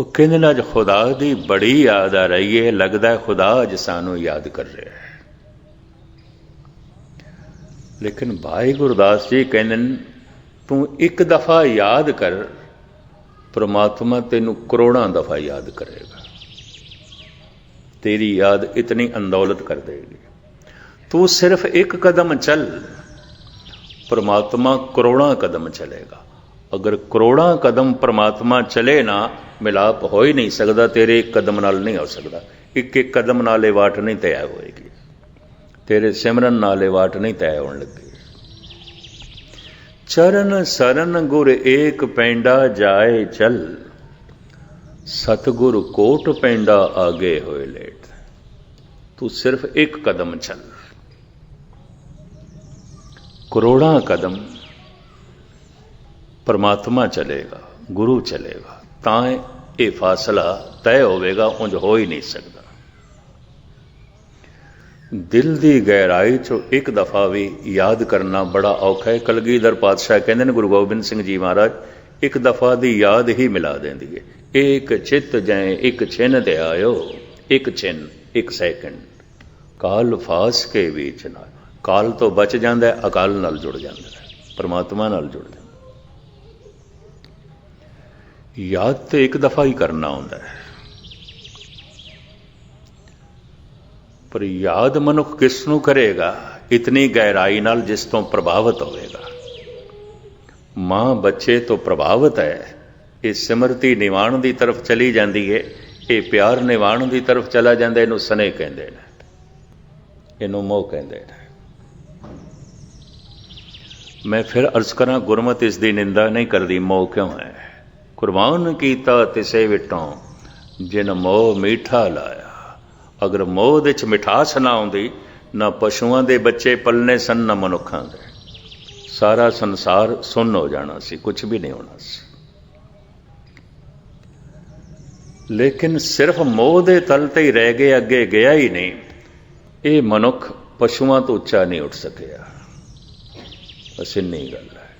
ਉਹ ਕਹਿੰਦੇ ਨੇ ਅੱਜ ਖੁਦਾ ਦੀ ਬੜੀ ਯਾਦ ਆ ਰਹੀ ਹੈ, ਲੱਗਦਾ ਖੁਦਾ ਅੱਜ ਸਾਨੂੰ ਯਾਦ ਕਰ ਰਿਹਾ ਹੈ। ਲੇਕਿਨ ਭਾਈ ਗੁਰਦਾਸ ਜੀ ਕਹਿੰਦੇ ਨੇ, ਤੂੰ ਇੱਕ ਦਫਾ ਯਾਦ ਕਰ, ਪ੍ਰਮਾਤਮਾ ਤੈਨੂੰ ਕਰੋੜਾਂ ਦਫਾ ਯਾਦ ਕਰੇਗਾ। ਤੇਰੀ ਯਾਦ ਇਤਨੀ ਅੰਦੋਲਤ ਕਰ ਦੇਗੀ। ਤੂੰ ਸਿਰਫ ਇੱਕ ਕਦਮ ਚੱਲ, ਪਰਮਾਤਮਾ ਕਰੋੜਾਂ ਕਦਮ ਚਲੇਗਾ। ਅਗਰ ਕਰੋੜਾਂ ਕਦਮ ਪ੍ਰਮਾਤਮਾ ਚਲੇ ਨਾ, ਮਿਲਾਪ ਹੋ ਹੀ ਨਹੀਂ ਸਕਦਾ, ਤੇਰੇ ਇੱਕ ਕਦਮ ਨਾਲ ਨਹੀਂ ਹੋ ਸਕਦਾ। ਇੱਕ ਇੱਕ ਕਦਮ ਨਾਲ ਇਹ ਵਾਟ ਨਹੀਂ ਤੈਅ ਹੋਏਗੀ। ਤੇਰੇ ਸਿਮਰਨ ਨਾਲ ਇਹ ਵਾਟ ਨਹੀਂ ਤੈਅ ਹੋਣ ਲੱਗੀ। ਚਰਨ ਸਰਨ ਗੁਰ ਏਕ ਪੈਂਡਾ ਜਾਏ ਚਲ ਸਤਗੁਰ ਕੋਟ ਪੈਂਡਾ ਆਗੇ ਹੋਏ ਲੇਟ। ਤੂੰ ਸਿਰਫ ਇੱਕ ਕਦਮ ਚੱਲ। ਕਰੋੜਾਂ ਕਦਮ ਪਰਮਾਤਮਾ ਚਲੇਗਾ, ਗੁਰੂ ਚਲੇਗਾ, ਤਾਂ ਇਹ ਫਾਸਲਾ ਤੈਅ ਹੋਵੇਗਾ, ਉਂਝ ਹੋ ਹੀ ਨਹੀਂ ਸਕਦਾ। ਦਿਲ ਦੀ ਗਹਿਰਾਈ ਚੋਂ ਇੱਕ ਦਫਾ ਵੀ ਯਾਦ ਕਰਨਾ ਬੜਾ ਔਖਾ ਹੈ। ਕਲਗੀਧਰ ਪਾਤਸ਼ਾਹ ਕਹਿੰਦੇ ਨੇ, ਗੁਰੂ ਗੋਬਿੰਦ ਸਿੰਘ ਜੀ ਮਹਾਰਾਜ, ਇੱਕ ਦਫਾ ਦੀ ਯਾਦ ਹੀ ਮਿਲਾ ਦਿੰਦੀ ਹੈ। ਇੱਕ ਚਿੱਤ ਜੈ ਇੱਕ ਛਿਨ ਤੇ ਆਇਓ, ਇੱਕ ਛਿਨ, ਇੱਕ ਸੈਕਿੰਡ। ਕਾਲ ਫਾਸ ਕੇ ਵਿੱਚ ਨਾਲ ਕਾਲ ਤੋਂ ਬਚ ਜਾਂਦਾ ਅਕਾਲ ਨਾਲ ਜੁੜ ਜਾਂਦਾ ਹੈ, ਪਰਮਾਤਮਾ ਨਾਲ ਜੁੜ ਜਾਂਦਾ ਯਾਦ ਤੇ ਇੱਕ ਦਫਾ ਹੀ ਕਰਨਾ ਹੁੰਦਾ ਹੈ। ਪਰ ਯਾਦ ਮਨੁੱਖ ਕਿਸ ਨੂੰ ਕਰੇਗਾ? ਇਤਨੀ ਗਹਿਰਾਈ ਨਾਲ ਜਿਸ ਤੋਂ ਪ੍ਰਭਾਵਿਤ ਹੋਵੇਗਾ। ਮਾਂ ਬੱਚੇ ਤੋਂ ਪ੍ਰਭਾਵਿਤ ਹੈ। ਇਹ ਸਿਮਰਤੀ ਨਿਵਾਣ ਦੀ ਤਰਫ ਚਲੀ ਜਾਂਦੀ ਹੈ ਇਹ ਪਿਆਰ ਨਿਵਾਣ ਦੀ ਤਰਫ ਚਲਾ ਜਾਂਦਾ, ਇਹਨੂੰ ਸਨੇ ਕਹਿੰਦੇ ਨੇ। ਇਹਨੂੰ ਮੋਹ ਕਹਿੰਦੇ ਨੇ। ਮੈਂ ਫਿਰ ਅਰਜ਼ ਕਰਾਂ, ਗੁਰਮਤ ਇਸ ਦੀ ਨਿੰਦਾ ਨਹੀਂ ਕਰਦੀ, ਮੋਹ ਕਿਉਂ ਹੈ? ਕੁਰਬਾਨ ਕੀਤਾ ਤਿਸੇ ਵਿਟੋਂ, ਜਿਨ ਮੋਹ ਮੀਠਾ ਲਾਇਆ। ਅਗਰ ਮੋਹ ਦੇ ਚ ਮਿਠਾਸ ਨਾ ਆਉਂਦੀ, ਨਾ ਪਸ਼ੂਆਂ ਦੇ ਬੱਚੇ ਪਲਨੇ ਸਨ, ਨਾ ਮਨੁੱਖਾਂ ਦੇ। ਸਾਰਾ ਸੰਸਾਰ ਸੁੰਨ ਹੋ ਜਾਣਾ ਸੀ ਕੁਝ ਵੀ ਨਹੀਂ ਹੋਣਾ ਸੀ। ਲੇਕਿਨ ਸਿਰਫ ਮੋਹ ਦੇ ਤਲ ਤੇ ਹੀ ਰਹਿ ਗਏ, ਅੱਗੇ ਗਿਆ ਹੀ ਨਹੀਂ। ਇਹ ਮਨੁੱਖ ਪਸ਼ੂਆਂ ਤੋਂ ਉੱਚਾ ਨਹੀਂ ਉੱਠ ਸਕਿਆ। ਬਸ ਇੰਨੀ ਗੱਲ ਹੈ।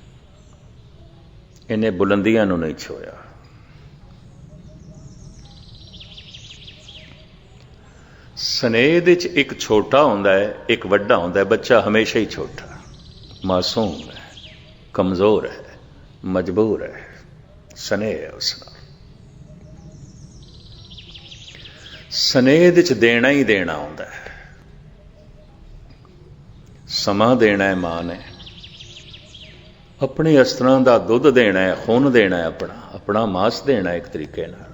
ਇਹਨੇ ਬੁਲੰਦੀਆਂ ਨੂੰ ਨਹੀਂ ਛੋਇਆ ਸਨੇਹ 'ਚ ਇੱਕ ਛੋਟਾ ਹੁੰਦਾ ਹੈ, ਇੱਕ ਵੱਡਾ ਹੁੰਦਾ ਹੈ, ਬੱਚਾ ਹਮੇਸ਼ਾ ਹੀ ਛੋਟਾ ਮਾਸੂਮ ਹੈ, ਕਮਜ਼ੋਰ ਹੈ, ਮਜਬੂਰ ਹੈ, ਸਨੇਹ ਹੈ ਉਸ ਨਾਲ। ਸਨੇਹ 'ਚ ਦੇਣਾ ਹੀ ਦੇਣਾ ਹੁੰਦਾ ਹੈ। ਸਮਾਂ ਦੇਣਾ ਹੈ, ਮਾਂ ਨੇ। ਆਪਣੇ ਅਸਤਰਾਂ ਦਾ ਦੁੱਧ ਦੇਣਾ ਹੈ, ਖੂਨ ਦੇਣਾ ਹੈ ਆਪਣਾ। ਆਪਣਾ ਮਾਸ ਦੇਣਾ ਇੱਕ ਤਰੀਕੇ ਨਾਲ।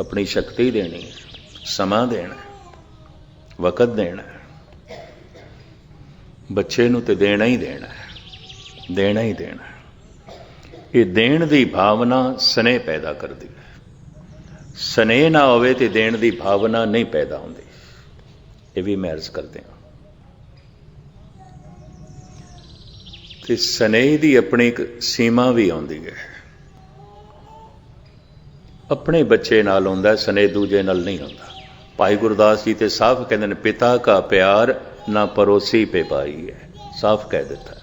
ਆਪਣੀ ਸ਼ਕਤੀ ਦੇਣੀ ਹੈ। ਸਮਾਂ ਦੇਣਾ ਹੈ। ਵਕਤ ਦੇਣਾ ਬੱਚੇ ਨੂੰ ਤੇ ਦੇਣਾ ਹੀ ਦੇਣਾ ਹੈ। ਦੇਣਾ ਹੀ ਦੇਣਾ ਇਹ ਦੇਣ ਦੀ ਭਾਵਨਾ ਸਨੇਹ ਪੈਦਾ ਕਰਦੀ ਹੈ। ਸਨੇਹ ਨਾ ਹੋਵੇ ਤੇ ਦੇਣ ਦੀ ਭਾਵਨਾ ਨਹੀਂ ਪੈਦਾ ਹੁੰਦੀ। ਇਹ ਵੀ ਮੈਂ ਅਰਜ਼ ਕਰਦੇ ਹਾਂ। ਤੇ ਸਨੇਹ ਦੀ ਆਪਣੀ ਇੱਕ ਸੀਮਾ ਵੀ ਆਉਂਦੀ ਹੈ। ਆਪਣੇ ਬੱਚੇ ਨਾਲ ਹੁੰਦਾ, ਸਨੇਹ ਦੂਜੇ ਨਾਲ ਨਹੀਂ ਹੁੰਦਾ। ਭਾਈ ਗੁਰਦਾਸ ਜੀ ਤੇ ਸਾਫ਼ ਕਹਿੰਦੇ ਨੇ, ਪਿਤਾ ਦਾ ਪਿਆਰ ਨਾ ਪਰੋਸੀ ਪੇ ਪਾਈ ਹੈ। ਸਾਫ਼ ਕਹਿ ਦਿੱਤਾ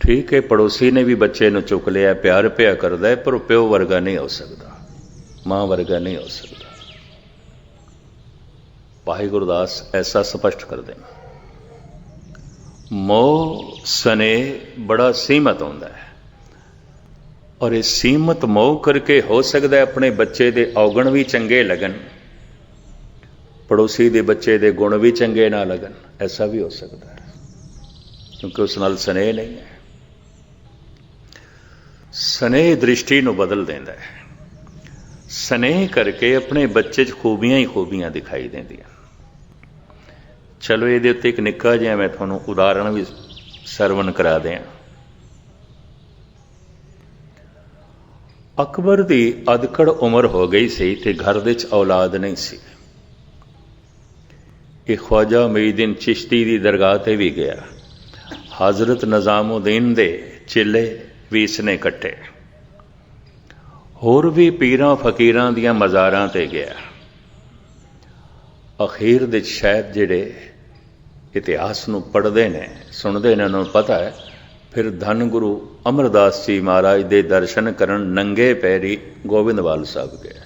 ਠੀਕ ਹੈ, ਪੜੋਸੀ ਨੇ ਵੀ ਬੱਚੇ ਨੂੰ ਚੁੱਕ ਲਿਆ, ਪਿਆਰ ਪਿਆ ਕਰਦਾ ਹੈ, ਪਰ ਉਹ ਪਿਓ ਵਰਗਾ ਨਹੀਂ ਹੋ ਸਕਦਾ, ਮਾਂ ਵਰਗਾ ਨਹੀਂ ਹੋ ਸਕਦਾ। ਭਾਈ ਗੁਰਦਾਸ ਐਸਾ ਸਪਸ਼ਟ ਕਰਦੇ ਨੇ ਮੋਹ ਸਨੇ ਬੜਾ ਸੀਮਤ ਹੁੰਦਾ ਹੈ। ਔਰ ਇਹ ਸੀਮਤ ਮੋਹ ਕਰਕੇ ਹੋ ਸਕਦਾ ਆਪਣੇ ਬੱਚੇ ਦੇ ਔਗਣ ਵੀ ਚੰਗੇ ਲੱਗਣ। ਪੜੋਸੀ ਦੇ ਬੱਚੇ ਦੇ ਗੁਣ ਵੀ ਚੰਗੇ ਨਾ ਲੱਗਣ, ਐਸਾ ਵੀ ਹੋ ਸਕਦਾ ਹੈ। ਕਿਉਂਕਿ ਉਸ ਨਾਲ ਸਨੇਹ ਨਹੀਂ ਹੈ। ਸਨੇਹ ਦ੍ਰਿਸ਼ਟੀ ਨੂੰ ਬਦਲ ਦਿੰਦਾ ਹੈ। ਸਨੇਹ ਕਰਕੇ ਆਪਣੇ ਬੱਚੇ 'ਚ ਖੂਬੀਆਂ ਹੀ ਖੂਬੀਆਂ ਦਿਖਾਈ ਦਿੰਦੀਆਂ ਚਲੋ, ਇਹਦੇ ਉੱਤੇ ਇੱਕ ਨਿੱਕਾ ਜਿਹਾ ਮੈਂ ਤੁਹਾਨੂੰ ਉਦਾਹਰਣ ਵੀ ਸਰਵਨ ਕਰਾ ਦਿਆਂ। ਅਕਬਰ ਦੀ ਅਦਕੜ ਉਮਰ ਹੋ ਗਈ ਸੀ ਤੇ ਘਰ ਵਿੱਚ ਔਲਾਦ ਨਹੀਂ ਸੀ। ਇਹ ਖਵਾਜਾ ਮਈਦੀਨ ਚਿਸ਼ਤੀ ਦੀ ਦਰਗਾਹ ਤੇ ਵੀ ਗਿਆ। ਹਜ਼ਰਤ ਨਿਜ਼ਾਮਉਦੀਨ ਦੇ ਚੇਲੇ ਵੀ ਇਸਨੇ ਇਕੱਠੇ ਹੋਰ ਵੀ ਪੀਰਾਂ ਫਕੀਰਾਂ ਦੀਆਂ ਮਜ਼ਾਰਾਂ ਤੇ ਗਿਆ। ਅਖੀਰ ਦੇ ਸ਼ਾਇਦ ਜਿਹੜੇ ਇਤਿਹਾਸ ਨੂੰ ਪੜ੍ਹਦੇ ਨੇ, ਸੁਣਦੇ ਨੇ, ਉਹਨਾਂ ਨੂੰ ਪਤਾ ਹੈ, ਫਿਰ ਧੰਨ ਗੁਰੂ ਅਮਰਦਾਸ ਜੀ ਮਹਾਰਾਜ ਦੇ ਦਰਸ਼ਨ ਕਰਨ ਨੰਗੇ ਪੈਰੀ ਗੋਬਿੰਦਵਾਲ ਸਾਹਿਬ ਗਏ।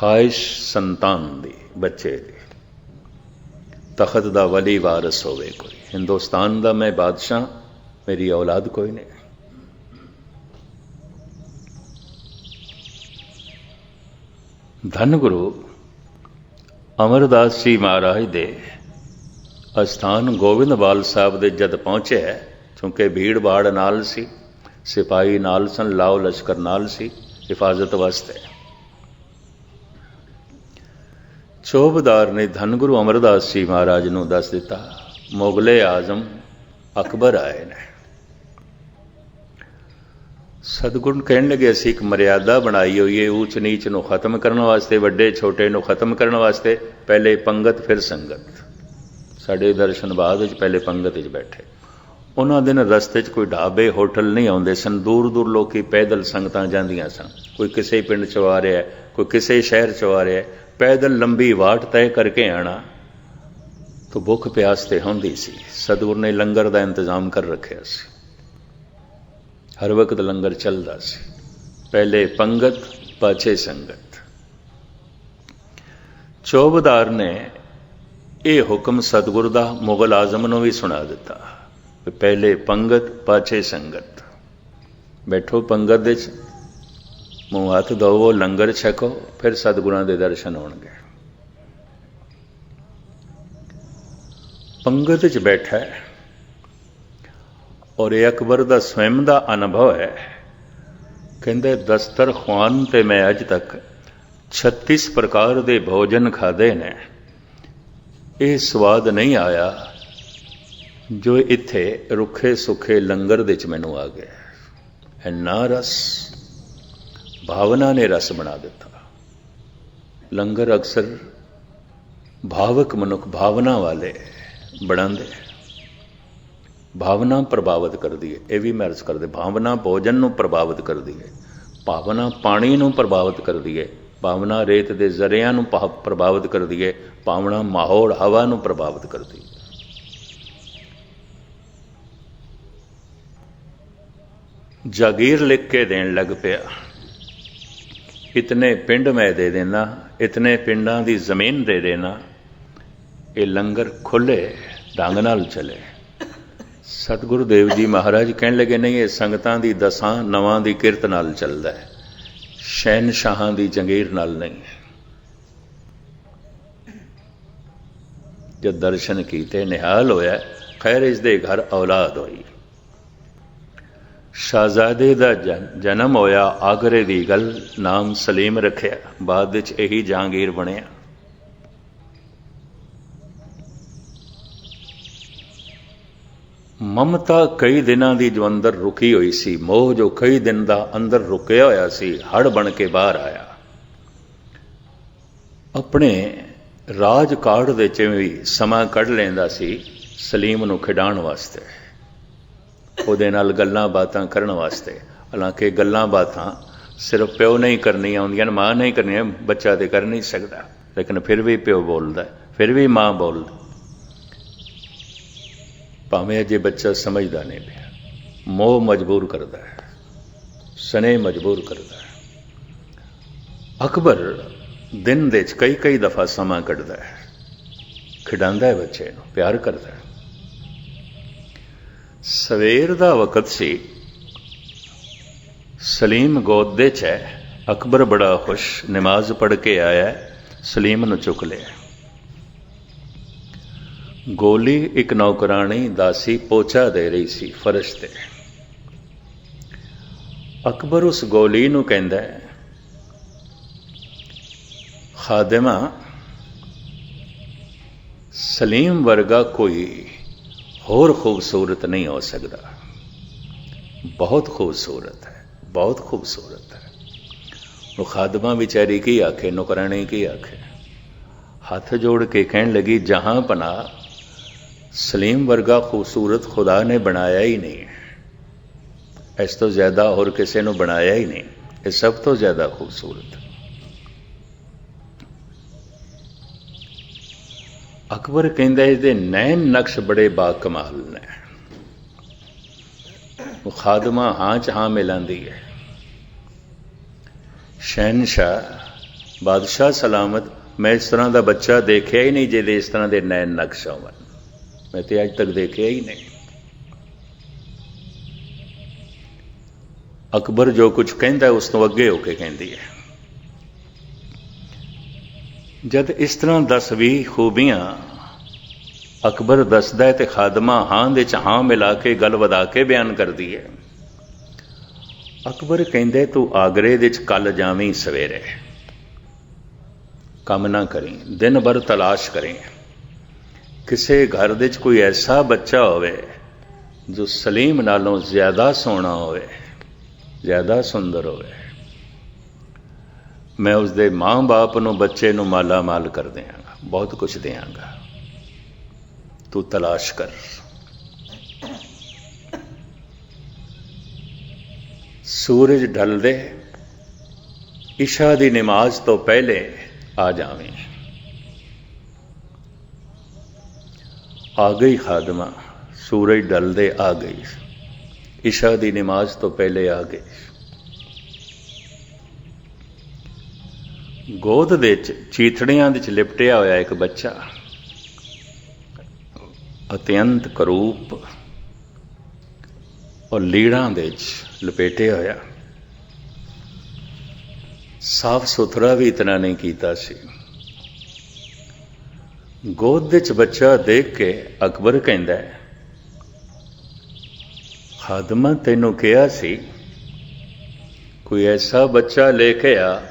ਖਾਇਸ਼ ਸੰਤਾਨ ਦੀ, ਬੱਚੇ ਦੀ। ਤਖਤ ਦਾ ਵਲੀ ਵਾਰਿਸ ਹੋਵੇ ਕੋਈ। ਹਿੰਦੁਸਤਾਨ ਦਾ ਮੈਂ ਬਾਦਸ਼ਾਹ, ਮੇਰੀ ਔਲਾਦ ਕੋਈ ਨਹੀਂ। ਧੰਨ ਗੁਰੂ, ਅਮਰਦਾਸ ਜੀ ਮਹਾਰਾਜ ਦੇ ਅਸਥਾਨ ਗੋਬਿੰਦਵਾਲ ਸਾਹਿਬ ਦੇ ਜਦ ਪਹੁੰਚਿਆ ਕਿਉਂਕਿ ਭੀੜ ਬਾੜ ਨਾਲ ਸੀ, ਸਿਪਾਹੀ ਨਾਲ ਸਨ, ਲਾਓ ਲਸ਼ਕਰ ਨਾਲ ਸੀ, ਹਿਫਾਜ਼ਤ ਵਾਸਤੇ। ਸ਼ੋਭਦਾਰ ਨੇ ਧੰਨ ਗੁਰੂ ਅਮਰਦਾਸ ਜੀ ਮਹਾਰਾਜ ਨੂੰ ਦੱਸ ਦਿੱਤਾ, ਮੁਗਲੇ ਆਜ਼ਮ ਅਕਬਰ ਆਏ ਨੇ। ਸਤਗੁਰੂ ਕਹਿਣ ਲੱਗੇ, ਅਸੀਂ ਇੱਕ ਮਰਿਆਦਾ ਬਣਾਈ ਹੋਈ ਹੈ ਊਚ ਨੀਚ ਨੂੰ ਖਤਮ ਕਰਨ ਵਾਸਤੇ, ਵੱਡੇ ਛੋਟੇ ਨੂੰ ਖਤਮ ਕਰਨ ਵਾਸਤੇ, ਪਹਿਲੇ ਪੰਗਤ, ਫਿਰ ਸੰਗਤ। ਸਾਡੇ ਦਰਸ਼ਨ ਬਾਅਦ ਵਿੱਚ ਪਹਿਲੇ ਪੰਗਤ ਵਿੱਚ ਬੈਠੇ। ਉਹਨਾਂ ਦਿਨ ਰਸਤੇ 'ਚ ਕੋਈ ਢਾਬੇ, ਹੋਟਲ ਨਹੀਂ ਆਉਂਦੇ ਸਨ। ਦੂਰ ਦੂਰ ਲੋਕੀ ਪੈਦਲ ਸੰਗਤਾਂ ਜਾਂਦੀਆਂ ਸਨ। ਕੋਈ ਕਿਸੇ ਪਿੰਡ 'ਚ ਆ ਰਿਹਾ ਕੋਈ ਕਿਸੇ ਸ਼ਹਿਰ 'ਚ ਆ ਰਿਹਾ ਪੈਦਲ ਲੰਬੀ ਵਾਟ ਤੈਅ ਕਰਕੇ ਆਣਾ ਤਾਂ ਭੁੱਖ ਪਿਆਸ ਤੇ ਹੁੰਦੀ ਸੀ। ਸਤਿਗੁਰ ਨੇ ਲੰਗਰ ਦਾ ਇੰਤਜ਼ਾਮ ਕਰ ਰੱਖਿਆ ਸੀ। ਹਰ ਵਕਤ ਲੰਗਰ ਚੱਲਦਾ ਸੀ। ਪਹਿਲੇ ਪੰਗਤ, ਪਾਛੇ ਸੰਗਤ। ਚੌਬਦਾਰ ਨੇ ਇਹ ਹੁਕਮ ਸਤਿਗੁਰ ਦਾ ਮੁਗਲ ਆਜ਼ਮ ਨੂੰ ਵੀ ਸੁਣਾ ਦਿੱਤਾ ਪਹਿਲੇ ਪੰਗਤ, ਪਾਛੇ ਸੰਗਤ। ਬੈਠੋ ਪੰਗਤ ਵਿੱਚ। ਮੂੰਹ ਹੱਥ ਧੋਵੋ, ਲੰਗਰ ਛਕੋ, ਫਿਰ ਸਤਿਗੁਰਾਂ ਦੇ ਦਰਸ਼ਨ ਹੋਣਗੇ। ਪੰਗਤ 'ਚ ਬੈਠਾ ਹੈ ਔਰ ਇਹ ਅਕਬਰ ਦਾ ਸਵੈਮ ਦਾ ਅਨੁਭਵ ਹੈ। ਕਹਿੰਦੇ, ਦਸਤਰ ਖਾਨ ਤੇ ਮੈਂ ਅੱਜ ਤੱਕ 36 ਪ੍ਰਕਾਰ ਦੇ ਭੋਜਨ ਖਾਦੇ ਨੇ। ਇਹ ਸਵਾਦ ਨਹੀਂ ਆਇਆ ਜੋ ਇੱਥੇ ਰੁੱਖੇ ਸੁੱਖੇ ਲੰਗਰ ਦੇ ਵਿੱਚ ਮੈਨੂੰ ਆ ਗਿਆ। ਐਨਾ ਰਸ? ਭਾਵਨਾ ਨੇ ਰਸ ਬਣਾ ਦਿੱਤਾ। ਲੰਗਰ ਅਕਸਰ ਭਾਵਕ ਮਨੁੱਖ ਭਾਵਨਾ ਵਾਲੇ ਬਣਾਉਂਦੇ ਭਾਵਨਾ ਪ੍ਰਭਾਵਿਤ ਕਰਦੀ ਹੈ। ਇਹ ਵੀ ਮੈਰਜ ਕਰਦੇ, ਭਾਵਨਾ ਭੋਜਨ ਨੂੰ ਪ੍ਰਭਾਵਿਤ ਕਰਦੀ ਹੈ। ਭਾਵਨਾ ਪਾਣੀ ਨੂੰ ਪ੍ਰਭਾਵਿਤ ਕਰਦੀ ਹੈ। ਭਾਵਨਾ ਰੇਤ ਦੇ ਜ਼ਰਿਆਂ ਨੂੰ ਪ੍ਰਭਾਵਿਤ ਕਰਦੀ ਹੈ। ਭਾਵਨਾ ਮਾਹੌਲ, ਹਵਾ ਨੂੰ ਪ੍ਰਭਾਵਿਤ ਕਰਦੀ ਹੈ। ਜਾਗੀਰ ਲਿਖ ਕੇ ਦੇਣ ਲੱਗ ਪਿਆ। ਇਤਨੇ ਪਿੰਡ ਮੈਂ ਦੇ ਦੇਣਾ ਇਤਨੇ ਪਿੰਡਾਂ ਦੀ ਜ਼ਮੀਨ ਦੇ ਦੇਣਾ ਇਹ ਲੰਗਰ ਖੁੱਲੇ, ਢੰਗ ਨਾਲ ਚਲੇ। ਸਤਿਗੁਰੂ ਦੇਵ ਜੀ ਮਹਾਰਾਜ ਕਹਿਣ ਲੱਗੇ, ਨਹੀਂ, ਇਹ ਸੰਗਤਾਂ ਦੀ ਦਸਾਂ, ਨਵਾਂ ਦੀ ਕਿਰਤ ਨਾਲ ਚੱਲਦਾ ਹੈ। ਸ਼ਾਹਾਂ ਦੀ ਜੰਗੀਰ ਨਾਲ ਨਹੀਂ ਜਦ ਦਰਸ਼ਨ ਕੀਤੇ, ਨਿਹਾਲ ਹੋਇਆ, ਖੈਰ, ਇਸ ਦੇ ਘਰ ਔਲਾਦ ਹੋਈ। ਸ਼ਾਹਜ਼ਾਦੇ ਦਾ ਜਨਮ ਹੋਇਆ ਆਗਰੇ ਦੀ ਗੱਲ ਨਾਮ ਸਲੀਮ ਰੱਖਿਆ। ਬਾਅਦ ਵਿੱਚ ਇਹੀ ਜਹਾਂਗੀਰ ਬਣਿਆ। ਮਮਤਾ ਕਈ ਦਿਨਾਂ ਦੀ ਜੋ ਅੰਦਰ ਰੁਕੀ ਹੋਈ ਸੀ, ਮੋਹ ਜੋ ਕਈ ਦਿਨ ਦਾ ਅੰਦਰ ਰੁਕਿਆ ਹੋਇਆ ਸੀ ਹੜ ਬਣ ਕੇ ਬਾਹਰ ਆਇਆ। ਆਪਣੇ ਰਾਜ ਕਾਰਡ ਦੇ ਚ ਵੀ ਸਮਾਂ ਕੱਢ ਲੈਂਦਾ ਸੀ ਸਲੀਮ ਨੂੰ ਖਿਡਾਉਣ ਵਾਸਤੇ। ਉਹਦੇ ਨਾਲ ਗੱਲਾਂ ਬਾਤਾਂ ਕਰਨ ਵਾਸਤੇ। ਹਾਲਾਂਕਿ ਗੱਲਾਂ ਬਾਤਾਂ ਸਿਰਫ ਪਿਓ ਨਹੀਂ ਕਰਨੀਆਂ ਆਉਂਦੀਆਂ ਮਾਂ ਨਹੀਂ ਕਰਨੀਆਂ, ਬੱਚਾ ਤੇ ਕਰ ਨਹੀਂ ਸਕਦਾ। ਲੇਕਿਨ ਫਿਰ ਵੀ ਪਿਓ ਬੋਲਦਾ ਫਿਰ ਵੀ ਮਾਂ ਬੋਲਦੀ ਭਾਵੇਂ ਅਜੇ ਬੱਚਾ ਸਮਝਦਾ ਨਹੀਂ ਪਿਆ, ਮੋਹ ਮਜਬੂਰ ਕਰਦਾ ਹੈ ਸਨੇ ਮਜਬੂਰ ਕਰਦਾ ਹੈ। ਅਕਬਰ ਦਿਨ ਦੇ ਚ ਕਈ ਕਈ ਦਫਾ ਸਮਾਂ ਕੱਢਦਾ ਹੈ। ਖਿਡਾਉਂਦਾ ਹੈ ਬੱਚੇ ਨੂੰ, ਪਿਆਰ ਕਰਦਾ ਹੈ। ਸਵੇਰ ਦਾ ਵਕਤ ਸੀ। ਸਲੀਮ ਗੋਦ ਦੇ ਚ ਹੈ। ਅਕਬਰ ਬੜਾ ਖੁਸ਼, ਨਮਾਜ਼ ਪੜ੍ਹ ਕੇ ਆਇਆ ਸਲੀਮ ਨੂੰ ਚੁੱਕ ਲਿਆ। ਗੋਲੀ ਇੱਕ ਨੌਕਰਾਨੀ ਦਾਸੀ ਪੋਚਾ ਦੇ ਰਹੀ ਸੀ, ਫਰਸ਼ ਤੇ। ਅਕਬਰ ਉਸ ਗੋਲੀ ਨੂੰ ਕਹਿੰਦਾ ਖਾਦਮਾ, ਸਲੀਮ ਵਰਗਾ ਕੋਈ ਹੋਰ ਖੂਬਸੂਰਤ ਨਹੀਂ ਹੋ ਸਕਦਾ। ਬਹੁਤ ਖੂਬਸੂਰਤ ਹੈ, ਬਹੁਤ ਖੂਬਸੂਰਤ ਹੈ। ਉਹ ਖਾਦਮਾ ਵਿਚਾਰੀ ਕੀ ਆਖੇ, ਨੁਕਰਾਣੀ ਕੀ ਆਖੇ? ਹੱਥ ਜੋੜ ਕੇ ਕਹਿਣ ਲੱਗੀ, ਜਹਾਂ ਪਨਾ, ਸਲੀਮ ਵਰਗਾ ਖੂਬਸੂਰਤ ਖੁਦਾ ਨੇ ਬਣਾਇਆ ਹੀ ਨਹੀਂ। ਇਸ ਤੋਂ ਜ਼ਿਆਦਾ ਹੋਰ ਕਿਸੇ ਨੂੰ ਬਣਾਇਆ ਹੀ ਨਹੀਂ। ਇਹ ਸਭ ਤੋਂ ਜ਼ਿਆਦਾ ਖੂਬਸੂਰਤ ਅਕਬਰ ਕਹਿੰਦਾ ਇਹਦੇ ਨੈਣ ਨਕਸ਼ ਬੜੇ ਬਾ ਕਮਾਲ ਨੇ। ਉਹ ਖਾਦਮਾ ਹਾਂ ਚ ਹਾਂ ਮਿਲਾਂਦੀ ਹੈ। ਸ਼ਹਿਨशाह ਬਾਦਸ਼ਾਹ ਸਲਾਮਤ, ਮੈਂ ਇਸ ਤਰ੍ਹਾਂ ਦਾ ਬੱਚਾ ਦੇਖਿਆ ਹੀ ਨਹੀਂ ਜਿਹਦੇ ਇਸ ਤਰ੍ਹਾਂ ਦੇ ਨੈਣ ਨਕਸ਼ ਹੋਣ ਮੈਂ ਤੇ ਅੱਜ ਤੱਕ ਦੇਖਿਆ ਹੀ ਨਹੀਂ। ਅਕਬਰ ਜੋ ਕੁਝ ਕਹਿੰਦਾ, ਉਸ ਤੋਂ ਅੱਗੇ ਹੋ ਕੇ ਕਹਿੰਦੀ ਹੈ। ਜਦ ਇਸ ਤਰ੍ਹਾਂ ਦਸ ਵੀ ਖੂਬੀਆਂ, ਅਕਬਰ ਦੱਸਦਾ ਹੈ ਤੇ ਖਾਦਮਾ ਹਾਂ ਦੇ ਚ ਹਾਂ ਮਿਲਾ ਕੇ ਗੱਲ ਵਧਾ ਕੇ ਬਿਆਨ ਕਰਦੀ ਹੈ। ਅਕਬਰ ਕਹਿੰਦੇ ਤੂੰ ਆਗਰੇ ਦੇ ਚ ਕੱਲ ਜਾਵੀਂ ਸਵੇਰੇ। ਕੰਮ ਨਾ ਕਰੀ, ਦਿਨ ਭਰ ਤਲਾਸ਼ ਕਰੀ। ਕਿਸੇ ਘਰ ਦੇ ਚ ਕੋਈ ਐਸਾ ਬੱਚਾ ਹੋਵੇ, ਜੋ ਸਲੀਮ ਨਾਲੋਂ ਜ਼ਿਆਦਾ ਸੋਹਣਾ ਹੋਵੇ, ਜ਼ਿਆਦਾ ਸੁੰਦਰ ਹੋਵੇ। ਮੈਂ ਉਸ ਦੇ ਮਾਂ-ਬਾਪ ਨੂੰ, ਬੱਚੇ ਨੂੰ ਮਾਲਾ ਮਾਲ ਕਰ ਦਿਆਂਗਾ, ਬਹੁਤ ਕੁਝ ਦਿਆਂਗਾ। ਤੂੰ ਤਲਾਸ਼ ਕਰ। ਸੂਰਜ ਢਲਦੇ ਇਸ਼ਾ ਦੀ ਨਮਾਜ਼ ਤੋਂ ਪਹਿਲੇ ਆ ਜਾਵੇਂ। ਆ ਗਈ ਖਾਦਮਾ, ਸੂਰਜ ਢਲਦੇ ਆ ਗਈ। ਇਸ਼ਾ ਦੀ ਨਮਾਜ਼ ਤੋਂ ਪਹਿਲੇ ਆ ਗਈ ਗੋਦ ਦੇ ਵਿੱਚ ਚੀਥੜੀਆਂ ਦੇ ਵਿੱਚ ਲਿਪਟਿਆ ਹੋਇਆ ਇੱਕ ਬੱਚਾ। ਅਤਿਅੰਤ ਕਰੂਪ ਔਰ ਲੀੜਾਂ ਦੇ ਵਿੱਚ ਲਪੇਟਿਆ ਹੋਇਆ। ਸਾਫ਼ ਸੁਥਰਾ ਵੀ ਇਤਨਾ ਨਹੀਂ ਕੀਤਾ ਸੀ। ਗੋਦ ਦੇ ਵਿੱਚ ਬੱਚਾ ਦੇਖ ਕੇ ਅਕਬਰ ਕਹਿੰਦਾ ਹੈ, ਖਾਦਮਾ ਤੈਨੂੰ ਕਿਹਾ ਸੀ, ਕੋਈ ਐਸਾ ਬੱਚਾ ਲੈ ਕੇ ਆ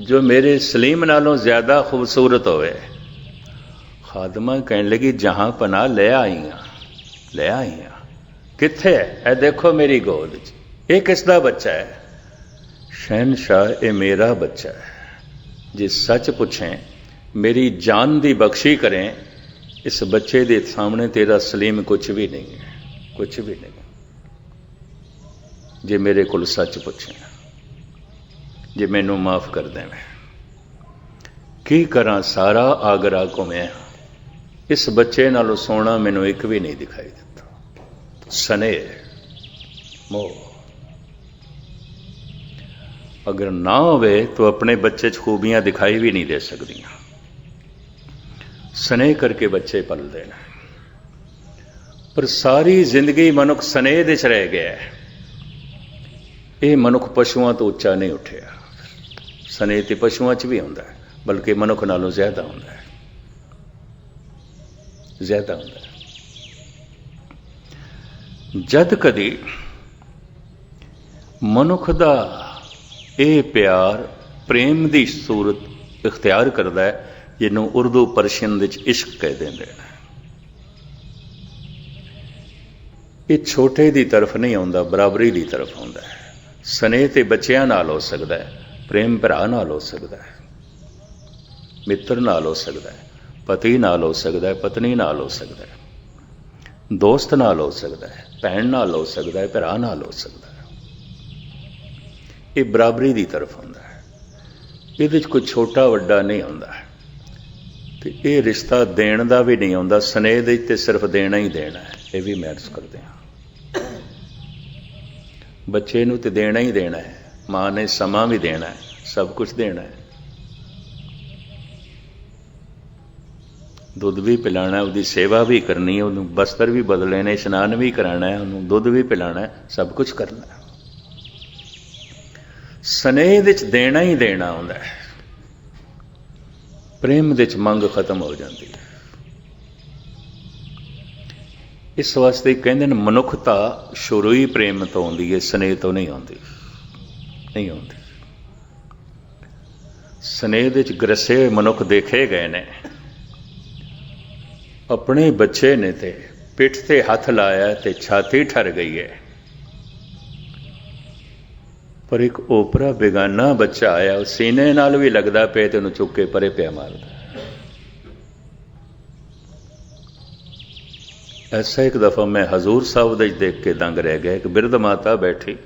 ਜੋ ਮੇਰੇ ਸਲੀਮ ਨਾਲੋਂ ਜ਼ਿਆਦਾ ਖੂਬਸੂਰਤ ਹੋਵੇ। ਖਾਦਮਾ ਕਹਿਣ ਲੱਗੀ, ਜਹਾਂ ਪਨਾ ਲੈ ਆਈਆਂ ਲੈ ਆਈਆਂ। ਕਿੱਥੇ ਹੈ? ਇਹ ਦੇਖੋ ਮੇਰੀ ਗੋਦ 'ਚ। ਇਹ ਕਿਸ ਦਾ ਬੱਚਾ ਹੈ? ਸ਼ਹਿਨशाह ਇਹ ਮੇਰਾ ਬੱਚਾ ਹੈ। ਜੇ ਸੱਚ ਪੁੱਛੇ, ਮੇਰੀ ਜਾਨ ਦੀ ਬਖਸ਼ੀ ਕਰੇ, ਇਸ ਬੱਚੇ ਦੇ ਸਾਹਮਣੇ ਤੇਰਾ ਸਲੀਮ ਕੁਝ ਵੀ ਨਹੀਂ ਹੈ ਕੁਝ ਵੀ ਨਹੀਂ ਜੇ ਮੇਰੇ ਕੋਲ ਸੱਚ ਪੁੱਛੇ ਜੇ ਮੈਨੂੰ ਮਾਫ ਕਰ ਦੇਵੇਂ ਕੀ ਕਰਾਂ ਸਾਰਾ ਆਗਰਾ ਘੁੰਮਿਆ। ਇਸ ਬੱਚੇ ਨਾਲੋਂ ਸੋਹਣਾ ਮੈਨੂੰ ਇੱਕ ਵੀ ਨਹੀਂ ਦਿਖਾਈ ਦਿੱਤਾ। ਸਨੇ, ਮੋਹ। ਅਗਰ ਨਾ ਹੋਵੇ ਤਾਂ ਆਪਣੇ ਬੱਚੇ 'ਚ ਖੂਬੀਆਂ ਦਿਖਾਈ ਵੀ ਨਹੀਂ ਦੇ ਸਕਦੀਆਂ। ਸਨੇ ਕਰਕੇ ਬੱਚੇ ਪਲਦੇ ਨੇ ਪਰ ਸਾਰੀ ਜ਼ਿੰਦਗੀ ਮਨੁੱਖ ਸਨੇਹ ਦੇ 'ਚ ਰਹਿ ਗਿਆ ਇਹ ਮਨੁੱਖ ਪਸ਼ੂਆਂ ਤੋਂ ਉੱਚਾ ਨਹੀਂ ਉੱਠਿਆ। ਸਨੇਹ ਤੇ ਪਸ਼ੂਆਂ 'ਚ ਵੀ ਆਉਂਦਾ ਹੈ, ਬਲਕਿ ਮਨੁੱਖ ਨਾਲੋਂ ਜ਼ਿਆਦਾ ਹੁੰਦਾ ਹੈ। ਜ਼ਿਆਦਾ ਹੁੰਦਾ ਹੈ। ਜਦ ਕਦੇ ਮਨੁੱਖ ਦਾ ਇਹ ਪਿਆਰ ਪ੍ਰੇਮ ਦੀ ਸੂਰਤ ਇਖਤਿਆਰ ਕਰਦਾ ਹੈ, ਜਿਹਨੂੰ ਉਰਦੂ ਪਰਸ਼ੀਅਨ ਵਿੱਚ ਇਸ਼ਕ ਕਹਿ ਦਿੰਦੇ ਨੇ। ਇਹ ਛੋਟੇ ਦੀ ਤਰਫ ਨਹੀਂ ਆਉਂਦਾ, ਬਰਾਬਰੀ ਦੀ ਤਰਫ ਆਉਂਦਾ ਹੈ। ਸਨੇਹ ਤੇ ਬੱਚਿਆਂ ਨਾਲ ਹੋ ਸਕਦਾ ਹੈ। ਪ੍ਰੇਮ ਭਰਾ ਨਾਲ ਹੋ ਸਕਦਾ ਹੈ, ਮਿੱਤਰ ਨਾਲ ਹੋ ਸਕਦਾ ਹੈ, ਪਤੀ ਨਾਲ ਹੋ ਸਕਦਾ ਹੈ, ਪਤਨੀ ਨਾਲ ਹੋ ਸਕਦਾ ਹੈ, ਦੋਸਤ ਨਾਲ ਹੋ ਸਕਦਾ ਹੈ, ਭੈਣ ਨਾਲ ਹੋ ਸਕਦਾ ਹੈ, ਭਰਾ ਨਾਲ ਹੋ ਸਕਦਾ ਹੈ। ਇਹ ਬਰਾਬਰੀ ਦੀ ਤਰਫ ਹੁੰਦਾ ਹੈ। ਇਹਦੇ ਵਿੱਚ ਕੋਈ ਛੋਟਾ ਵੱਡਾ ਨਹੀਂ ਹੁੰਦਾ ਤੇ ਇਹ ਰਿਸ਼ਤਾ ਦੇਣ ਦਾ ਵੀ ਨਹੀਂ ਆਉਂਦਾ, ਸਨੇਹ ਦੇ ਤੇ ਸਿਰਫ ਦੇਣਾ ਹੀ ਦੇਣਾ ਹੈ। ਇਹ ਵੀ ਮੈਟਰਸ ਕਰਦੇ ਹਾਂ। ਬੱਚੇ ਨੂੰ ਤੇ ਦੇਣਾ ਹੀ ਦੇਣਾ ਹੈ। ਮਾਂ ਨੇ ਸਮਾਂ ਵੀ ਦੇਣਾ ਹੈ, ਸਭ ਕੁਝ ਦੇਣਾ ਹੈ। ਦੁੱਧ ਵੀ ਪਿਲਾਣਾ ਉਹਦੀ ਸੇਵਾ ਵੀ ਕਰਨੀ ਹੈ, ਉਹਨੂੰ ਬਸਤਰ ਵੀ ਬਦਲੇ ਨੇ, ਇਸ਼ਨਾਨ ਵੀ ਕਰਾਣਾ ਹੈ, ਉਹਨੂੰ ਦੁੱਧ ਵੀ ਪਿਲਾਣਾ ਹੈ, ਸਭ ਕੁਝ ਕਰਨਾ ਹੈ। ਸਨੇਹ ਵਿੱਚ ਦੇਣਾ ਹੀ ਦੇਣਾ ਹੁੰਦਾ ਹੈ। ਪ੍ਰੇਮ ਵਿੱਚ ਮੰਗ ਖਤਮ ਹੋ ਜਾਂਦੀ ਹੈ। ਇਸ ਵਾਸਤੇ ਕਹਿੰਦੇ ਨੇ, ਮਨੁੱਖਤਾ ਸ਼ੁਰੂ ਹੀ ਪ੍ਰੇਮ ਤੋਂ ਆਉਂਦੀ ਹੈ, ਸਨੇਹ ਤੋਂ ਨਹੀਂ ਆਉਂਦੀ। ਨਹੀਂ ਆਉਂਦੀ। ਸਨੇਹ ਵਿੱਚ ਗਰਸੇ ਹੋਏ ਮਨੁੱਖ ਦੇਖੇ ਗਏ ਨੇ। ਆਪਣੇ ਬੱਚੇ ਨੇ ਤੇ ਪਿੱਠ ਤੇ ਹੱਥ ਲਾਇਆ ਤੇ ਛਾਤੀ ਠਰ ਗਈ ਹੈ। ਪਰ ਇੱਕ ਓਪਰਾ ਬੇਗਾਨਾ ਬੱਚਾ ਆਇਆ, ਉਹ ਸੀਨੇ ਨਾਲ ਵੀ ਲੱਗਦਾ ਪਿਆ ਤੇ ਉਹਨੂੰ ਚੁੱਕ ਕੇ ਪਰੇ ਪਿਆ ਮਾਰਦਾ। ਐਸਾ ਇੱਕ ਦਫਾ ਮੈਂ ਹਜ਼ੂਰ ਸਾਹਿਬ ਦੇ ਦੇਖ ਕੇ ਦੰਗ ਰਹਿ ਗਿਆ। ਇੱਕ ਬਿਰਧ ਮਾਤਾ ਬੈਠੀ।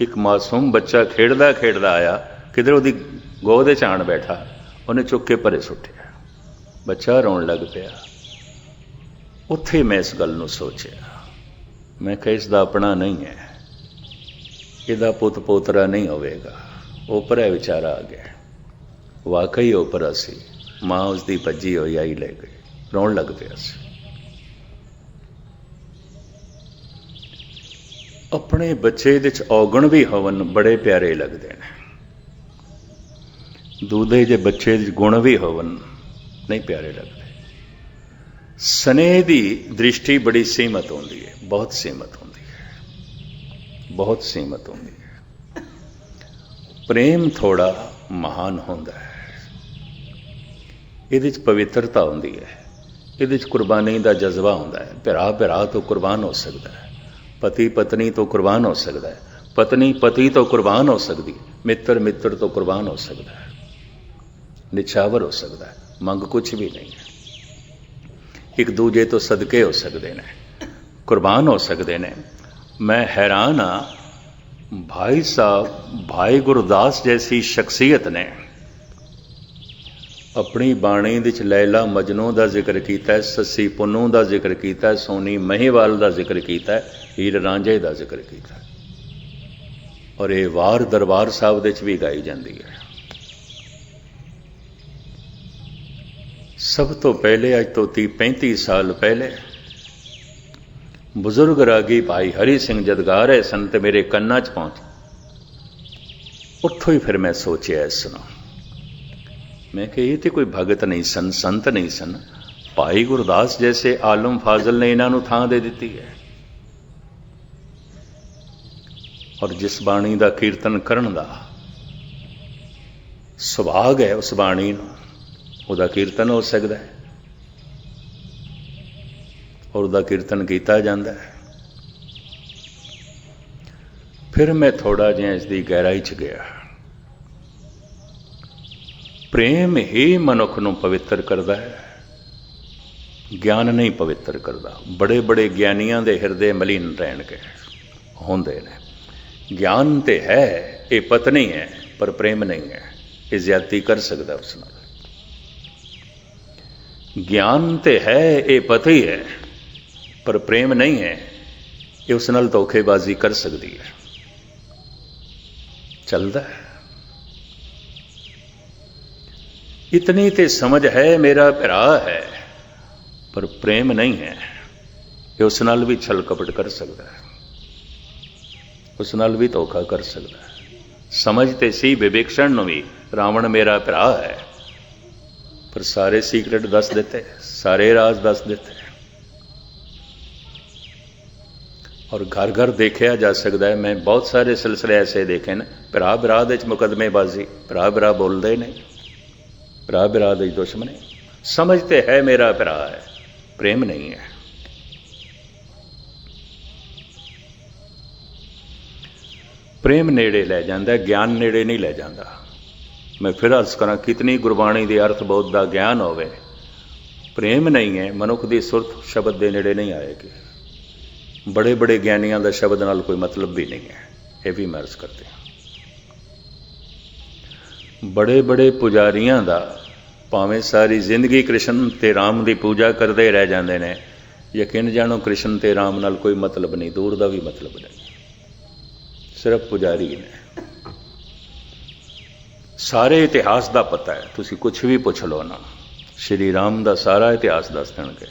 ਇੱਕ ਮਾਸੂਮ ਬੱਚਾ ਖੇਡਦਾ ਖੇਡਦਾ ਆਇਆ, ਕਿਧਰ ਉਹਦੀ ਗੋਦ 'ਚ ਆਣ ਬੈਠਾ, ਉਹਨੇ ਚੁੱਕ ਕੇ ਪਰੇ ਸੁੱਟਿਆ। ਬੱਚਾ ਰੋਣ ਲੱਗ ਪਿਆ। ਉੱਥੇ ਮੈਂ ਇਸ ਗੱਲ ਨੂੰ ਸੋਚਿਆ। ਮੈਂ ਕਿਹਾ, ਇਸ ਦਾ ਆਪਣਾ ਨਹੀਂ ਹੈ। ਇਹਦਾ ਪੁੱਤ ਪੋਤਰਾ ਨਹੀਂ ਹੋਵੇਗਾ। ਉਪਰੇ ਵਿਚਾਰਾ ਆ ਗਿਆ। ਵਾਕਈ ਉਪਰਾ ਸੀ। ਮਾਂ ਉਸ ਦੀ ਭੱਜੀ ਹੋਈ ਆਈ ਲੈ ਗਈ। ਰੋਣ ਲੱਗ ਪਿਆ ਸੀ। ਆਪਣੇ ਬੱਚੇ ਦੇ ਚ ਔਗਣ ਵੀ ਹਵਨ ਬੜੇ ਪਿਆਰੇ ਲੱਗਦੇ ਨੇ। ਦੂਧੇ ਜੇ ਬੱਚੇ ਦੇ ਗੁਣ ਵੀ ਹਵਨ ਨਹੀਂ ਪਿਆਰੇ ਲੱਗਦੇ। ਸਨੇਹ ਦੀ ਦ੍ਰਿਸ਼ਟੀ ਬੜੀ ਸੀਮਤ ਹੁੰਦੀ ਹੈ, ਬਹੁਤ ਸੀਮਤ ਹੁੰਦੀ ਹੈ। ਬਹੁਤ ਸੀਮਤ ਹੁੰਦੀ ਹੈ। ਪ੍ਰੇਮ ਥੋੜਾ ਮਹਾਨ ਹੁੰਦਾ ਹੈ। ਇਹਦੇ ਚ ਪਵਿੱਤਰਤਾ ਹੁੰਦੀ ਹੈ। ਇਹਦੇ ਚ ਕੁਰਬਾਨੀ ਦਾ ਜਜ਼ਬਾ ਹੁੰਦਾ ਹੈ। ਭਰਾ ਭਰਾ ਤੋਂ ਕੁਰਬਾਨ ਹੋ ਸਕਦਾ ਹੈ। ਪਤੀ ਪਤਨੀ ਤੋਂ ਕੁਰਬਾਨ ਹੋ ਸਕਦਾ ਹੈ। ਪਤਨੀ ਪਤੀ ਤੋਂ ਕੁਰਬਾਨ ਹੋ ਸਕਦੀ ਹੈ। ਮਿੱਤਰ ਮਿੱਤਰ ਤੋਂ ਕੁਰਬਾਨ ਹੋ ਸਕਦਾ ਹੈ। ਨਿਛਾਵਰ ਹੋ ਸਕਦਾ ਹੈ। ਮੰਗ ਕੁਝ ਵੀ ਨਹੀਂ ਹੈ। ਇੱਕ ਦੂਜੇ ਤੋਂ ਸਦਕੇ ਹੋ ਸਕਦੇ ਨੇ। ਕੁਰਬਾਨ ਹੋ ਸਕਦੇ ਨੇ। ਮੈਂ ਹੈਰਾਨ ਆ ਭਾਈ ਸਾਹਿਬ, ਭਾਈ ਗੁਰਦਾਸ ਜੈਸੀ ਸ਼ਖਸੀਅਤ ਨੇ। ਆਪਣੀ ਬਾਣੀ ਵਿੱਚ ਲੈਲਾ ਮਜਨੂ ਦਾ ਜ਼ਿਕਰ ਕੀਤਾ ਹੈ ਸੱਸੀ ਪੁੰਨੂ ਦਾ ਜ਼ਿਕਰ ਕੀਤਾ ਹੈ ਸੋਨੀ ਮਹੀਵਾਲ ਦਾ ਜ਼ਿਕਰ ਕੀਤਾ ਹੈ ਹੀਰ ਰਾਂਝੇ ਦਾ ਜ਼ਿਕਰ ਕੀਤਾ। ਹੈ ਔਰ ਇਹ ਵਾਰ ਦਰਬਾਰ ਸਾਹਿਬ ਦੇ ਵਿੱਚ ਵੀ ਗਾਈ ਜਾਂਦੀ ਹੈ। ਸਭ ਤੋਂ ਪਹਿਲੇ, ਅੱਜ ਤੋਂ 30 35 ਸਾਲ ਪਹਿਲੇ, ਬਜ਼ੁਰਗ ਰਾਗੀ ਭਾਈ ਹਰੀ ਸਿੰਘ ਜਦ ਗਾ ਰਹੇ ਸਨ ਤੇ ਮੇਰੇ ਕੰਨਾਂ 'ਚ ਪਹੁੰਚ। ਉੱਥੋਂ ਹੀ ਫਿਰ ਮੈਂ ਸੋਚਿਆ, ਇਸ ਨੂੰ ਮੈਂ ਕਿਹਾ, ਇਹ ਤੇ ਕੋਈ ਭਗਤ ਨਹੀਂ ਸਨ, ਸੰਤ ਨਹੀਂ ਸਨ। ਭਾਈ ਗੁਰਦਾਸ ਜੈਸੇ ਆਲਮ ਫਾਜ਼ਲ ਨੇ ਇਹਨਾਂ ਨੂੰ ਥਾਂ ਦੇ ਦਿੱਤੀ ਹੈ। ਔਰ ਜਿਸ ਬਾਣੀ ਦਾ ਕੀਰਤਨ ਕਰਨ ਦਾ ਸੁਭਾਗ ਹੈ, ਉਸ ਬਾਣੀ ਨੂੰ, ਉਹਦਾ ਕੀਰਤਨ ਹੋ ਸਕਦਾ ਹੈ। ਔਰ ਉਹਦਾ ਕੀਰਤਨ ਕੀਤਾ ਜਾਂਦਾ ਹੈ। ਫਿਰ ਮੈਂ ਥੋੜਾ ਜਿਹਾ ਇਸ ਦੀ ਗਹਿਰਾਈ 'ਚ ਗਿਆ। ਪ੍ਰੇਮ ਹੀ ਮਨੁੱਖ ਨੂੰ ਪਵਿੱਤਰ ਕਰਦਾ ਹੈ। ਗਿਆਨ ਨਹੀਂ ਪਵਿੱਤਰ ਕਰਦਾ। ਬੜੇ ਬੜੇ ਗਿਆਨੀਆਂ ਦੇ ਹਿਰਦੇ ਮਲੀਨ ਰਹਿਣਗੇ ਹੁੰਦੇ ਨੇ। ਗਿਆਨ ਤੇ ਹੈ, ਇਹ ਪਤਨੀ ਹੈ, ਪਰ ਪ੍ਰੇਮ ਨਹੀਂ ਹੈ। ਇਹ ਜ਼ਿਆਦਤੀ ਕਰ ਸਕਦਾ ਉਸ ਨਾਲ। ਗਿਆਨ ਤੇ ਹੈ, ਇਹ ਪਤੀ ਹੈ, ਪਰ ਪ੍ਰੇਮ ਨਹੀਂ ਹੈ। ਇਹ ਉਸ ਨਾਲ ਧੋਖੇਬਾਜ਼ੀ ਕਰ ਸਕਦੀ ਹੈ। ਚੱਲਦਾ ਹੈ। ਇਤਨੀ ਤੇ ਸਮਝ ਹੈ ਮੇਰਾ ਭਰਾ ਹੈ ਪਰ ਪ੍ਰੇਮ ਨਹੀਂ ਹੈ ਇਹ ਉਸ ਨਾਲ ਵੀ ਛਲ ਕਪਟ ਕਰ ਸਕਦਾ ਹੈ ਉਸ ਨਾਲ ਵੀ ਧੋਖਾ ਕਰ ਸਕਦਾ ਹੈ ਸਮਝ ਤੇ ਸੀ ਵਿਵੇਕਸ਼ਣ ਨੂੰ ਵੀ ਰਾਵਣ ਮੇਰਾ ਭਰਾ ਹੈ ਪਰ ਸਾਰੇ ਸੀਕ੍ਰੇਟ ਦੱਸ ਦਿੱਤੇ ਸਾਰੇ ਰਾਜ਼ ਦੱਸ ਦਿੱਤੇ ਔਰ ਘਰ ਘਰ ਦੇਖਿਆ ਜਾ ਸਕਦਾ ਹੈ ਮੈਂ ਬਹੁਤ ਸਾਰੇ ਸਿਲਸਿਲੇ ਐਸੇ ਦੇਖੇ ਨੇ ਭਰਾ ਭਰਾ ਦੇ ਵਿੱਚ ਮੁਕਦਮੇਬਾਜ਼ੀ ਭਰਾ ਭਰਾ ਬੋਲਦੇ ਨੇ ਭਰਾ ਭਰਾ ਦੇ ਦੁਸ਼ਮਣੇ ਸਮਝ ਤੇ ਹੈ ਮੇਰਾ ਭਰਾ ਹੈ, ਪ੍ਰੇਮ ਨਹੀਂ ਹੈ। ਪ੍ਰੇਮ ਨੇੜੇ ਲੈ ਜਾਂਦਾ ਗਿਆਨ ਨੇੜੇ ਨਹੀਂ ਲੈ ਜਾਂਦਾ। ਮੈਂ ਫਿਰ ਅਰਜ਼ ਕਰਾਂ, ਕਿਤਨੀ ਗੁਰਬਾਣੀ ਦੇ ਅਰਥ ਬਹੁਤ ਦਾ ਗਿਆਨ ਹੋਵੇ। ਪ੍ਰੇਮ ਨਹੀਂ ਹੈ, ਮਨੁੱਖ ਦੀ ਸੁਰਤ ਸ਼ਬਦ ਦੇ ਨੇੜੇ ਨਹੀਂ ਆਏਗੀ। ਬੜੇ ਬੜੇ ਗਿਆਨੀਆਂ ਦਾ ਸ਼ਬਦ ਨਾਲ ਕੋਈ ਮਤਲਬ ਵੀ ਨਹੀਂ ਹੈ, ਇਹ ਵੀ ਮੈਂ ਅਰਜ਼ ਕਰਦੇ ਹਾਂ। ਬੜੇ ਬੜੇ ਪੁਜਾਰੀਆਂ ਦਾ, ਭਾਵੇਂ ਸਾਰੀ ਜ਼ਿੰਦਗੀ ਕ੍ਰਿਸ਼ਨ ਤੇ ਰਾਮ ਦੀ ਪੂਜਾ ਕਰਦੇ ਰਹਿ ਜਾਂਦੇ ਨੇ, ਯਕੀਨ ਜਾਣੋ ਕ੍ਰਿਸ਼ਨ ਤੇ ਰਾਮ ਨਾਲ ਕੋਈ ਮਤਲਬ ਨਹੀਂ, ਦੂਰ ਦਾ ਵੀ ਮਤਲਬ ਨਹੀਂ। ਸਿਰਫ ਪੁਜਾਰੀ ਨੇ। ਸਾਰੇ ਇਤਿਹਾਸ ਦਾ ਪਤਾ ਹੈ, ਤੁਸੀਂ ਕੁਝ ਵੀ ਪੁੱਛ ਲਓ ਨਾ, ਸ਼੍ਰੀ ਰਾਮ ਦਾ ਸਾਰਾ ਇਤਿਹਾਸ ਦੱਸ ਦੇਣਗੇ।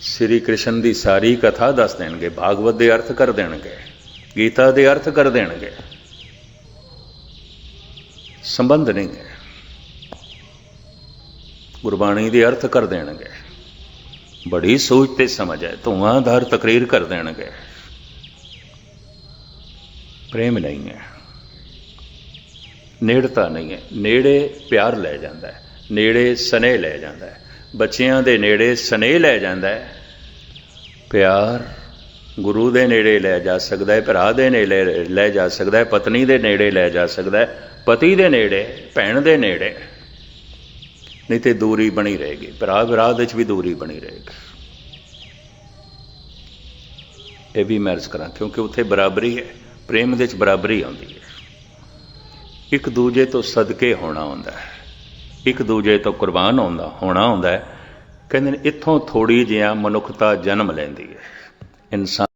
ਸ਼੍ਰੀ ਕ੍ਰਿਸ਼ਨ ਦੀ ਸਾਰੀ ਕਥਾ ਦੱਸ ਦੇਣਗੇ, ਭਾਗਵਤ ਦੇ ਅਰਥ ਕਰ ਦੇਣਗੇ, ਗੀਤਾ ਦੇ ਅਰਥ ਕਰ ਦੇਣਗੇ। ਸੰਬੰਧ ਨਹੀਂ ਹੈ ਗੁਰਬਾਣੀ ਦੇ ਅਰਥ ਕਰ ਦੇਣਗੇ। ਬੜੀ ਸੋਚ ਤੇ ਸਮਝ ਹੈ ਧੂਆਂਧਾਰ ਤਕਰੀਰ ਕਰ ਦੇਣਗੇ। ਪ੍ਰੇਮ ਨਹੀਂ ਹੈ। ਨੇੜਤਾ ਨਹੀਂ ਹੈ। ਨੇੜੇ ਪਿਆਰ ਲੈ ਜਾਂਦਾ ਹੈ। ਨੇੜੇ ਸਨੇਹ ਲੈ ਜਾਂਦਾ ਹੈ। ਬੱਚਿਆਂ ਦੇ ਨੇੜੇ ਸਨੇਹ ਲੈ ਜਾਂਦਾ ਹੈ। ਪਿਆਰ ਗੁਰੂ ਦੇ ਨੇੜੇ ਲੈ ਜਾ ਸਕਦਾ ਹੈ, ਭਰਾ ਦੇ ਨੇੜੇ ਲੈ ਜਾ ਸਕਦਾ ਹੈ, ਪਤਨੀ ਦੇ ਨੇੜੇ ਲੈ ਜਾ ਸਕਦਾ ਹੈ। ਪਤੀ ਦੇ ਨੇੜੇ, ਭੈਣ ਦੇ ਨੇੜੇ, ਨਹੀਂ ਤੇ ਦੂਰੀ ਬਣੀ ਰਹੇਗੀ। ਭਰਾ ਭਰਾ ਦੇ ਵਿੱਚ ਵੀ ਦੂਰੀ ਬਣੀ ਰਹੇਗੀ। ਇਹ ਵੀ ਮੈਰਜ ਕਰਾਂ, ਕਿਉਂਕਿ ਉੱਥੇ ਬਰਾਬਰੀ ਹੈ। ਪ੍ਰੇਮ ਦੇ ਵਿੱਚ ਬਰਾਬਰੀ ਆਉਂਦੀ ਹੈ। ਇੱਕ ਦੂਜੇ ਤੋਂ ਸਦਕੇ ਹੋਣਾ ਹੁੰਦਾ ਹੈ। ਇੱਕ ਦੂਜੇ ਤੋਂ ਕੁਰਬਾਨ ਹੁੰਦਾ, ਹੋਣਾ ਹੁੰਦਾ ਹੈ। ਕਹਿੰਦੇ ਨੇ, ਇੱਥੋਂ ਥੋੜੀ ਜਿਹਾ ਮਨੁੱਖਤਾ ਜਨਮ ਲੈਂਦੀ ਹੈ। ਇਨਸਾਨ